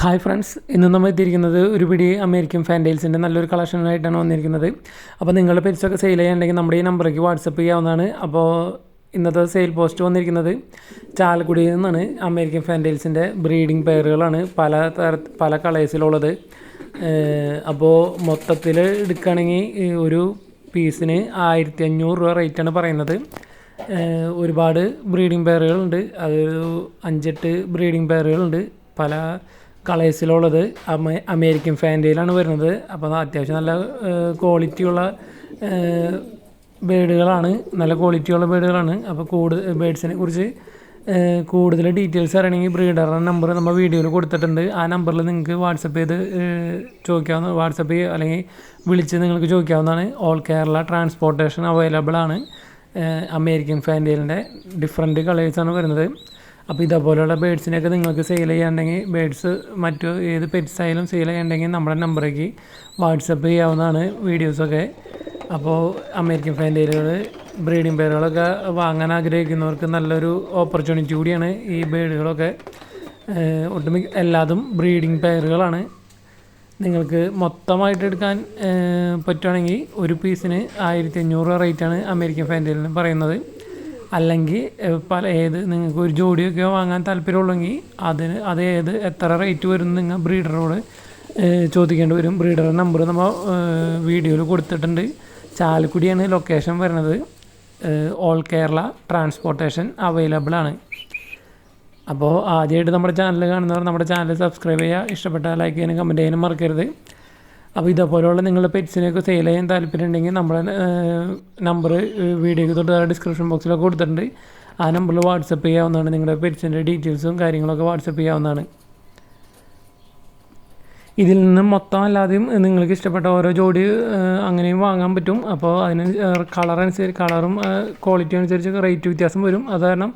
Hi friends ഇന്ന് നമ്മൾ എത്തിയിരിക്കുന്നത് ഒരു പിടി അമേരിക്കൻ ഫാന്റെയിൽസിന്റെ നല്ലൊരു കളക്ഷനായിട്ടാണ് വന്നിരിക്കുന്നത്. അപ്പോൾ നിങ്ങളുടെ പെറ്റ്സൊക്കെ സെയിൽ ചെയ്യാനുണ്ടെങ്കിൽ നമ്മുടെ ഈ നമ്പറിലേക്ക് വാട്സപ്പ് ചെയ്യാവുന്നതാണ്. അപ്പോൾ ഇന്നത്തെ സെയിൽ പോസ്റ്റ് വന്നിരിക്കുന്നത് ചാലക്കുടിയിൽ നിന്നാണ് അമേരിക്കൻ ഫാന്റെയിൽസിന്റെ ബ്രീഡിംഗ് പെയറുകളാണ് പല തര പല കളേഴ്സിലുള്ളത്. അപ്പോൾ മൊത്തത്തിൽ എടുക്കുകയാണെങ്കിൽ ഒരു പീസിന് ആയിരത്തി അഞ്ഞൂറ് രൂപ റേറ്റാണ് പറയുന്നത്. ഒരുപാട് ബ്രീഡിംഗ് പെയറുകളുണ്ട്. അത് അഞ്ചെട്ട് ബ്രീഡിംഗ് പെയറുകളുണ്ട്. പല കളേഴ്സിലുള്ളത് അമേ അമേരിക്കൻ ഫാന്റയിലാണ് വരുന്നത്. അപ്പോൾ അത്യാവശ്യം നല്ല ക്വാളിറ്റിയുള്ള ബേഡുകളാണ്. നല്ല ക്വാളിറ്റിയുള്ള ബേഡുകളാണ്. അപ്പോൾ കൂടുതൽ ബേഡ്സിനെ കുറിച്ച് കൂടുതൽ ഡീറ്റെയിൽസ് അറിയണമെങ്കിൽ ബ്രീഡറുടെ നമ്പർ നമ്മൾ വീഡിയോയിൽ കൊടുത്തിട്ടുണ്ട്. ആ നമ്പറിൽ നിങ്ങൾക്ക് വാട്സപ്പ് ചെയ്ത് ചോദിക്കാവുന്ന വാട്സപ്പ് ചെയ്യുക അല്ലെങ്കിൽ വിളിച്ച് നിങ്ങൾക്ക് ചോദിക്കാവുന്നതാണ്. ഓൾ കേരള ട്രാൻസ്പോർട്ടേഷൻ അവൈലബിൾ ആണ്. അമേരിക്കൻ ഫാന്റെയിലിന്റെ ഡിഫറെന്റ് കളേഴ്സാണ് വരുന്നത്. അപ്പോൾ ഇതേപോലെയുള്ള ബേഡ്സിനെയൊക്കെ നിങ്ങൾക്ക് സെയിൽ ചെയ്യാനുണ്ടെങ്കിൽ ബേഡ്സ് മറ്റു ഏത് പെറ്റ്സ് ആയാലും സെയിൽ ചെയ്യണ്ടെങ്കിൽ നമ്മുടെ നമ്പറേക്ക് വാട്സപ്പ് ചെയ്യാവുന്നതാണ് വീഡിയോസൊക്കെ അപ്പോൾ അമേരിക്കൻ ഫാന്റെയിലുകൾ ബ്രീഡിംഗ് പേരുകളൊക്കെ വാങ്ങാൻ ആഗ്രഹിക്കുന്നവർക്ക് നല്ലൊരു ഓപ്പർച്യൂണിറ്റി കൂടിയാണ് ഈ ബേഡുകളൊക്കെ. ഒട്ടുമിക്ക എല്ലാതും ബ്രീഡിംഗ് പെയറുകളാണ് നിങ്ങൾക്ക് മൊത്തമായിട്ട് എടുക്കാൻ പറ്റുകയാണെങ്കിൽ ഒരു പീസിന് ആയിരത്തി അഞ്ഞൂറ് റേറ്റാണ് അമേരിക്കൻ ഫാന്റെയിലിന് പറയുന്നത്. അല്ലെങ്കിൽ പല ഏത് നിങ്ങൾക്ക് ഒരു ജോഡിയൊക്കെ വാങ്ങാൻ താല്പര്യമുള്ളെങ്കിൽ അതിന് അത് ഏത് എത്ര റേറ്റ് വരും നിങ്ങൾ ബ്രീഡറോട് ചോദിക്കേണ്ടി വരും. ബ്രീഡറുടെ നമ്പർ നമ്മൾ വീഡിയോയിൽ കൊടുത്തിട്ടുണ്ട്. ചാലക്കുടിയാണ് ലൊക്കേഷൻ വരുന്നത്. ഓൾ കേരള ട്രാൻസ്പോർട്ടേഷൻ അവൈലബിൾ ആണ്. അപ്പോൾ ആദ്യമായിട്ട് നമ്മുടെ ചാനൽ കാണുന്നവർ നമ്മുടെ ചാനൽ സബ്സ്ക്രൈബ് ചെയ്യുക. ഇഷ്ടപ്പെട്ടാൽ ലൈക്ക് ചെയ്യാനും കമന്റ് ചെയ്യാനും മറക്കരുത്. അപ്പോൾ ഇതേപോലെയുള്ള നിങ്ങളുടെ പെറ്റ്സിനെയൊക്കെ സെയിൽ ചെയ്യാൻ താല്പര്യമുണ്ടെങ്കിൽ നമ്മുടെ നമ്പർ വീഡിയോയ്ക്ക് തൊട്ട് ഡിസ്ക്രിപ്ഷൻ ബോക്സിലൊക്കെ കൊടുത്തിട്ടുണ്ട്. ആ നമ്പറിൽ വാട്സപ്പ് ചെയ്യാവുന്നതാണ്. നിങ്ങളുടെ പെറ്റ്സിന്റെ ഡീറ്റെയിൽസും കാര്യങ്ങളൊക്കെ വാട്സപ്പ് ചെയ്യാവുന്നതാണ്. ഇതിൽ നിന്ന് മൊത്തം അല്ലാതെയും നിങ്ങൾക്ക് ഇഷ്ടപ്പെട്ട ഓരോ ജോഡി അങ്ങനെയും വാങ്ങാൻ പറ്റും. അപ്പോൾ അതിന് കളർ അനുസരിച്ച് കളറും ക്വാളിറ്റി അനുസരിച്ച് റേറ്റ് വ്യത്യാസം വരും. അത് കാരണം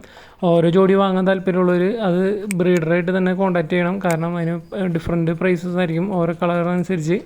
ഓരോ ജോഡി വാങ്ങാൻ താല്പര്യമുള്ളവർ അത് ബ്രീഡറായിട്ട് തന്നെ കോൺടാക്റ്റ് ചെയ്യണം. കാരണം അതിന് ഡിഫറെന്റ് പ്രൈസസ് ആയിരിക്കും. ഓരോ കളർ അനുസരിച്ച്